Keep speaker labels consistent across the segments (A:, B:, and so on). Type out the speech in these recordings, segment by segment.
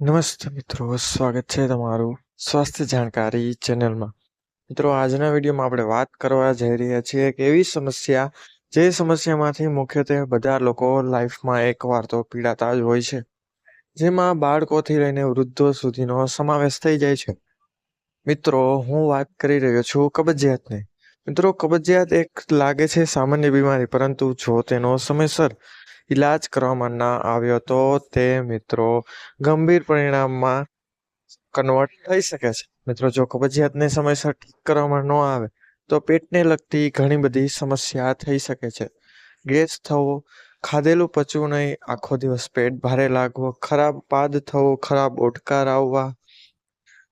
A: નમસ્તે મિત્રો, સ્વાગત છે તમારું સ્વાસ્થ્ય જાણકારી ચેનલમાં. મિત્રો, આજના વિડીયોમાં આપણે વાત કરવા જઈ રહ્યા છીએ એક એવી સમસ્યા જે સમસ્યામાંથી મુખ્યત્વે બધા લોકો લાઈફમાં એકવાર તો પીડાતા જ હોય છે, જેમાં બાળકોથી લઈને વૃદ્ધો સુધીનો સમાવેશ થઈ જાય છે. મિત્રો, હું વાત કરી રહ્યો છું કબજિયાતની. મિત્રો, કબજિયાત એક લાગે છે સામાન્ય બીમારી, પરંતુ જો તેનો સમયસર ઈલાજ કરવામાં ના આવ્યો તો તે મિત્રો ગંભીર પરિણામમાં કન્વર્ટ થઈ શકે છે. મિત્રો, જો કબજિયાતને સમયસર ઠીક કરવામાં ન આવે, તો પેટને લગતી ઘણી બધી સમસ્યા થઈ શકે છે. ગેસ થવો, ખાધેલું પચવું નહીં, આખો દિવસ પેટ ભારે લાગવો, ખરાબ પાદ થવો, ખરાબ ઓટકાર આવવા,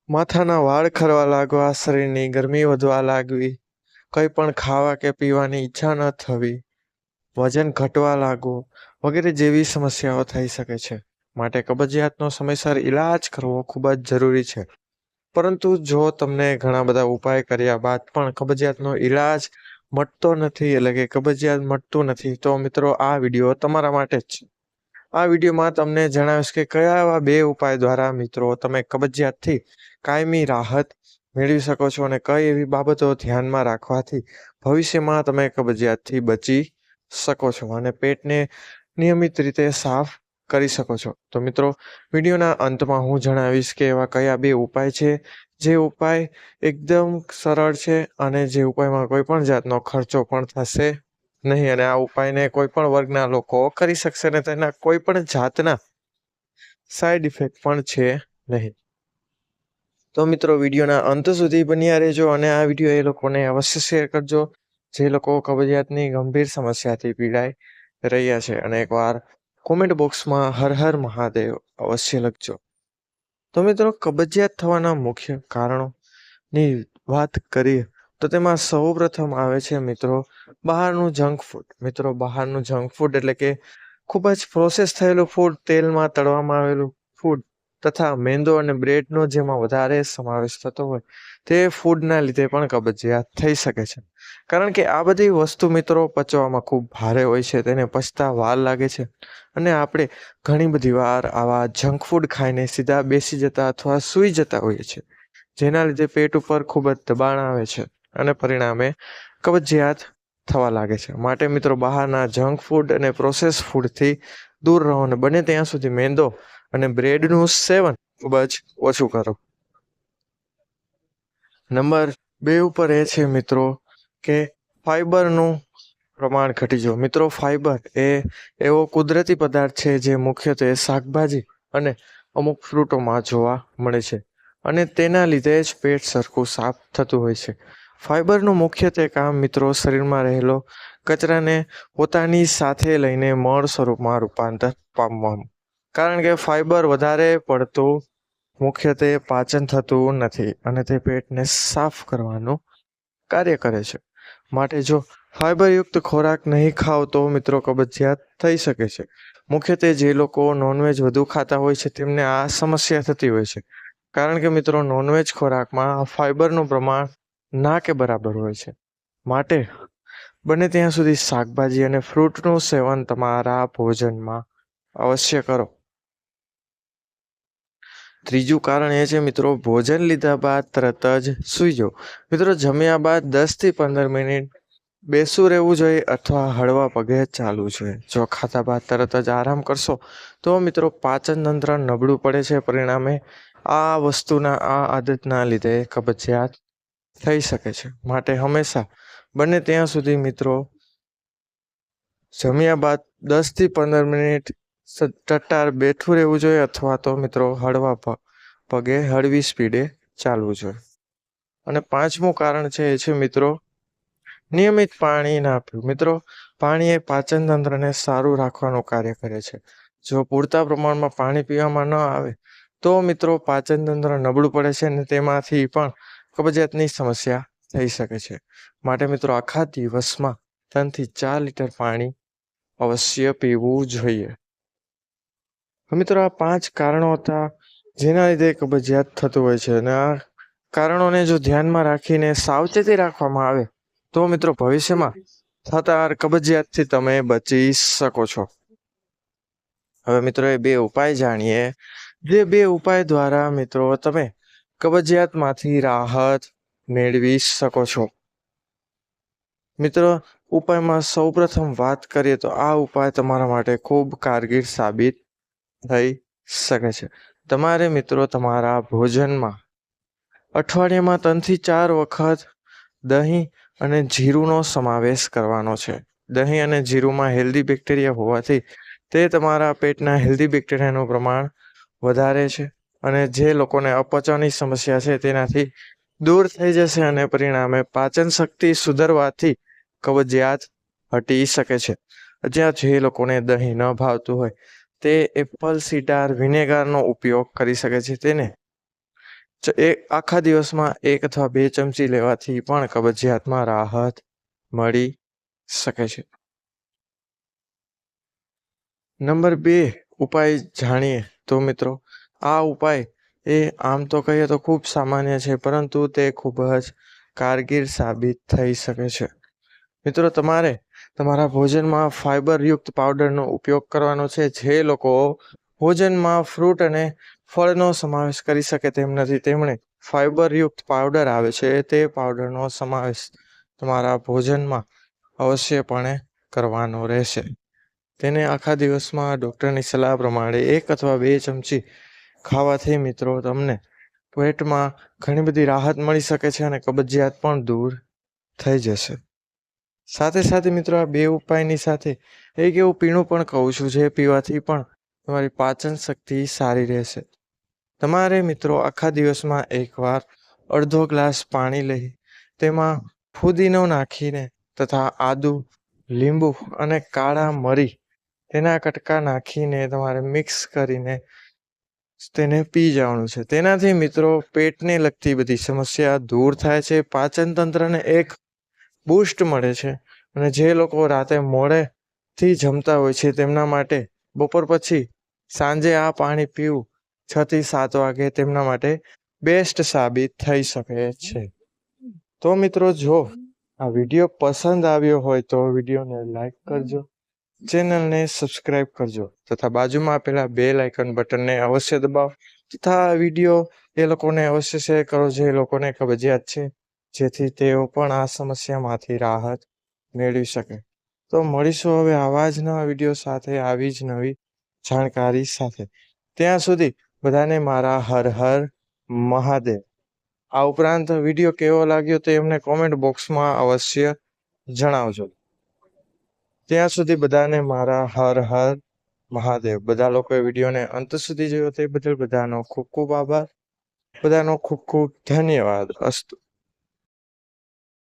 A: માથાના વાળ ખરવા લાગવા, શરીરની ગરમી વધવા લાગવી, કંઈ પણ ખાવા કે પીવાની ઈચ્છા ન થવી, વજન ઘટવા લાગવું વગેરે જેવી સમસ્યાઓ થઈ શકે છે. માટે કબજિયાતનો સમયસર ઈલાજ કરવો ખૂબ જ જરૂરી છે. પરંતુ જો તમને ઘણા બધા ઉપાય કર્યા બાદ પણ કબજિયાતનો ઈલાજ મટતો નથી, એટલે કે કબજિયાત મટતું નથી, તો મિત્રો આ વીડિયો તમારા માટે જ છે. આ વિડીયોમાં તમને જણાવીશ કે કયા એવા બે ઉપાય દ્વારા મિત્રો તમે કબજિયાતથી કાયમી રાહત મેળવી શકો છો અને કઈ એવી બાબતો ધ્યાનમાં રાખવાથી ભવિષ્યમાં તમે કબજિયાતથી બચી શકો છો. અને પેટને નિયમિત રીતે સાફ કરી શકો છો. તો મિત્રો, વિડીયોના અંતમાં હું જણાવીશ કે એવા કયા બે ઉપાય છે. જે ઉપાય એકદમ સરળ છે અને જે ઉપાયમાં કોઈ પણ જાતનો ખર્ચો પણ થશે નહીં અને આ ઉપાયને કોઈ પણ વર્ગના લોકો કરી શકશે અને તેના કોઈ પણ જાતના સાઈડ ઇફેક્ટ પણ છે નહીં. તો મિત્રો, વિડીયોના અંત સુધી બન્યા રહેજો અને આ વીડિયો એ લોકોને અવશ્ય શેર કરજો. જે લોકો કબજિયાતની ગંભીર સમસ્યાથી પીડાઈ રહ્યા છે. અને એકવાર કોમેન્ટ બોક્સમાં હર હર મહાદેવ અવશ્ય લખજો. તો મિત્રો, કબજિયાત થવાના મુખ્ય કારણોની વાત કરીએ તો તેમાં સૌપ્રથમ આવે છે મિત્રો, બહારનું જંક ફૂડ મિત્રો, બહારનું જંક ફૂડ એટલે કે ખૂબ જ પ્રોસેસ થયેલું ફૂડ તેલમાં તળવામાં આવેલું ફૂડ તથા મેંદો અને બ્રેડનો જેમાં વધારે સમાવેશ થતો હોય તે ફૂડના લીધે પણ કબજિયાત થઈ શકે છે. કારણ કે આ બધી વસ્તુ મિત્રો પચવામાં ખૂબ ભારે હોય છે, તેને પચતા વાર લાગે છે અને આપણે ઘણી બધી વાર આવા જંક ફૂડ ખાઈને સીધા બેસી જતા અથવા સૂઈ જતા હોઈએ છીએ, જેના લીધે પેટ ઉપર ખૂબ જ દબાણ આવે છે અને પરિણામે કબજિયાત થવા લાગે છે. માટે મિત્રો બહારના જંક ફૂડ અને પ્રોસેસ ફૂડથી દૂર રહો અને બને ત્યાં સુધી મેંદો અને બ્રેડનું સેવન ખૂબ જ ઓછું કરો. નંબર બે ઉપર એ છે મિત્રો કે ફાઈબરનું પ્રમાણ ઘટી જવું. મિત્રો, ફાઈબર એ એવો કુદરતી પદાર્થ છે જે મુખ્યત્વે શાકભાજી અને અમુક ફ્રૂટોમાં જોવા મળે છે અને તેના લીધે જ પેટ સરખું સાફ થતું હોય છે. ફાઈબરનું મુખ્યત્વે કામ મિત્રો શરીરમાં રહેલો કચરાને પોતાની સાથે લઈને મળ સ્વરૂપમાં રૂપાંતર પામવાનું. કારણ કે ફાઈબર વધારે પડતું મુખ્યત્વે પાચન થતું નથી અને તે પેટને સાફ કરવાનું કાર્ય કરે છે. માટે જો ફાઈબરયુક્ત ખોરાક નહીં ખાવ તો મિત્રો કબજિયાત થઈ શકે છે. મુખ્યત્વે જે લોકો નોનવેજ વધુ ખાતા હોય છે તેમને આ સમસ્યા થતી હોય છે. કારણ કે મિત્રો નોનવેજ ખોરાકમાં ફાઈબરનું પ્રમાણ ના કે બરાબર હોય છે. માટે બને ત્યાં સુધી શાકભાજી અને ફ્રૂટનું સેવન તમારા ભોજનમાં અવશ્ય કરો. ત્રીજું કારણ એ છે, મિત્રો, ભોજન લીધા બાદ તરત જ સૂઈ જાઓ. મિત્રો, જમ્યા બાદ દસથી પંદર મિનિટ બેસું રહેવું જોઈએ અથવા હળવા પગે ચાલવું જોઈએ. જો ખાધા બાદ તરત જ આરામ કરશો, તો મિત્રો, પાચન તંત્ર નબળું પડે છે. પરિણામે આ વસ્તુના, આ આદતના લીધે કબજિયાત થઈ શકે છે. માટે હંમેશા બને ત્યાં સુધી, મિત્રો, જમ્યા બાદ દસથી પંદર મિનિટ ટટ્ટાર બેઠું રહેવું જોઈએ અથવા તો મિત્રો હળવા પગે, હળવી સ્પીડે ચાલવું જોઈએ. અને પાંચમું કારણ છે એ છે મિત્રો, નિયમિત પાણી ના પીવું. મિત્રો, પાણી એ પાચન તંત્રને સારું રાખવાનું કાર્ય કરે છે. જો પૂરતા પ્રમાણમાં પાણી પીવામાં ન આવે, તો મિત્રો પાચન તંત્ર નબળું પડે છે અને તેમાંથી પણ કબજિયાતની સમસ્યા થઈ શકે છે. માટે મિત્રો આખા દિવસમાં ત્રણથી ચાર લીટર પાણી અવશ્ય પીવું જોઈએ. મિત્રો આ પાંચ કારણો હતા જેના લીધે કબજિયાત થતું હોય છે અને આ કારણોને જો ધ્યાનમાં રાખીને સાવચેતી રાખવામાં આવે તો મિત્રો ભવિષ્યમાં થતા કબજિયાતથી તમે બચી શકો છો. હવે મિત્રો એ બે ઉપાય જાણીએ. જે બે ઉપાય દ્વારા મિત્રો તમે કબજિયાતમાંથી રાહત મેળવી શકો છો. મિત્રો ઉપાયમાં સૌપ્રથમ વાત કરીએ તો આ ઉપાય તમારા માટે ખૂબ કારગીર સાબિત થઈ શકે છે. તમારે મિત્રો તમારા ભોજનમાં અઠવાડિયામાં ત્રણથી ચાર વખત દહીં અને જીરુંનો સમાવેશ કરવાનો છે. દહીં અને જીરુંમાં હેલ્ધી બેક્ટેરિયા હોવાથી તે તમારા પેટના હેલ્ધી બેક્ટેરિયાનું પ્રમાણ વધારે છે અને જે લોકોને અપચવાની સમસ્યા છે તેનાથી દૂર થઈ જશે અને પરિણામે પાચન શક્તિ સુધરવાથી કબજિયાત હટી શકે છે. જ્યાં જે લોકોને દહીં ન ભાવતું હોય તે એપલ સીટાર વિનેગારનો ઉપયોગ કરી શકે છે તેને. એ આખા દિવસમાં એક અથવા બે ચમચી લેવાથી પણ કબજિયાતમાં રાહત મળી શકે છે. નંબર બે ઉપાય જાણીએ તો મિત્રો, આ ઉપાય એ આમ તો કહીએ તો ખૂબ સામાન્ય છે, પરંતુ તે ખૂબ જ કારગીર સાબિત થઈ શકે છે. મિત્રો, તમારે તમારા ભોજનમાં ફાઇબરયુક્ત પાવડરનો ઉપયોગ કરવાનો છે. જે લોકો ભોજનમાં ફ્રૂટ અને ફળનો સમાવેશ કરી શકે તેમ નથી. તેમણે ફાઇબરયુક્ત પાવડર આવે છે તે પાવડરનો સમાવેશ તમારા ભોજનમાં અવશ્યપણે કરવાનો રહેશે. તેને આખા દિવસમાં ડૉક્ટરની સલાહ પ્રમાણે એક અથવા બે ચમચી ખાવાથી મિત્રો તમને પેટમાં ઘણી બધી રાહત મળી શકે છે અને કબજિયાત પણ દૂર થઈ જશે. સાથે સાથે મિત્રો આ બે ઉપાયની સાથે એક એવું પીણું પણ કહું છું જે પીવાથી પણ તમારી પાચન શક્તિ સારી રહેશે. તમારે મિત્રો આખા દિવસમાં એકવાર અડધો ગ્લાસ પાણી લઈ તેમાં ફુદીનો નાખીને તથા આદુ, લીંબુ અને કાળા મરી તેના કટકા નાખીને તમારે મિક્સ કરીને તેને પી જવાનું છે. તેનાથી મિત્રો પેટને લગતી બધી સમસ્યા દૂર થાય છે. પાચન તંત્રને એક બૂસ્ટ મળે છે. અને જે લોકો રાતે મોડેથી જમતા હોય છે તેમના માટે બપોર પછી સાંજે આ પાણી પીવું છ થી સાત વાગે તેમના માટે બેસ્ટ સાબિત થઈ શકે છે. તો મિત્રો જો આ વીડિયો પસંદ આવ્યો હોય તો વિડીયોને લાઈક કરજો, ચેનલને સબસ્ક્રાઇબ કરજો તથા બાજુમાં આપેલા બે લાઇકન બટનને અવશ્ય દબાવો તથા વીડિયો એ લોકોને અવશ્ય શેર કરો જે લોકોને કબજિયાત છે. જેથી તેઓ પણ આ સમસ્યામાંથી રાહત મેળવી શકે. તો મળીશું હવે આવા જ નવા વીડિયો સાથે, આવી જ નવી જાણકારી સાથે. ત્યાં સુધી બધાને મારા હર હર મહાદેવ. આ ઉપરાંત વીડિયો કેવો લાગ્યો તે એમને કોમેન્ટ બોક્સમાં અવશ્ય જણાવજો. ત્યાં સુધી બધાને મારા હર હર મહાદેવ. બધા લોકોએ વિડીયોને અંત સુધી જોયો તે બદલ બધાનો ખૂબ ખૂબ આભાર. બધાનો ખૂબ ખૂબ ધન્યવાદ. અસ્તુ